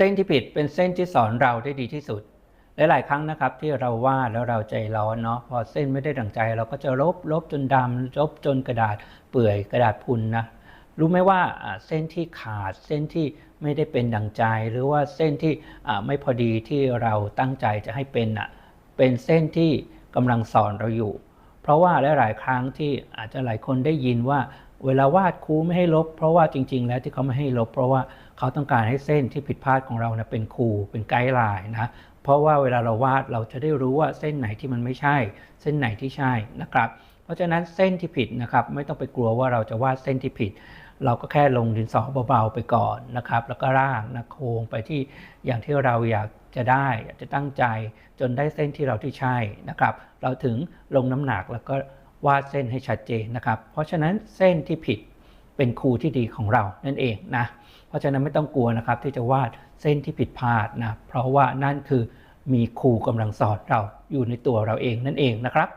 ส้นที่ผิดเป็นเส้นที่สอนเราได้ดีที่สุด หลาย ๆ ครั้งนะครับที่เราวาดแล้วเราใจร้อนเนาะพอเส้นไม่ได้ดังใจ เราก็จะลบลบจนดำลบจนกระดาษเปื่อยกระดาษพุนนะรู้ไหมว่าเส้นที่ขาดเส้นที่ไม่ได้เป็นดังใจ หรือว่าเส้นที่ไม่พอดีที่เราตั้งใจจะให้เป็นอะเป็นเส้นที่กำลังสอนเราอยู่ เพราะว่าหลาย ๆ ครั้งที่อาจจะหลายคนได้ยินว่า เวลาวาดครูไม่ให้ลบ เพราะว่าจริง ๆ แล้วที่เขาไม่ให้ลบ เพราะว่าเขาต้องการให้เส้นที่ผิดพลาดของเรานะเป็นครูเป็นไกด์ไลน์นะเพราะว่าเวลาเราวาดเราจะได้รู้ว่าเส้นไหนที่มันไม่ใช่ เส้นไหนที่ใช่นะครับ เพราะฉะนั้นเส้นที่ผิดนะครับ ไม่ต้องไปกลัวว่าเราจะวาดเส้นที่ผิด เราก็แค่ลงดินสอเบาๆไปก่อนนะครับ แล้วก็ร่างนะโค้งไปที่อย่างที่เราอยากจะได้อยากจะตั้งใจจนได้เส้นที่เราที่ใช่นะครับ เราถึงลงน้ำหนักแล้วก็ วาดเส้นให้ชัดเจนนะครับ เพราะฉะนั้นเส้นที่ผิดเป็นครูที่ดีของเรานั่นเองนะเพราะฉะนั้นไม่ต้องกลัวนะครับที่จะวาดเส้นที่ผิดพลาดนะเพราะว่านั่นคือมีครูกำลังสอนเราอยู่ในตัวเราเองนั่นเองนะครับ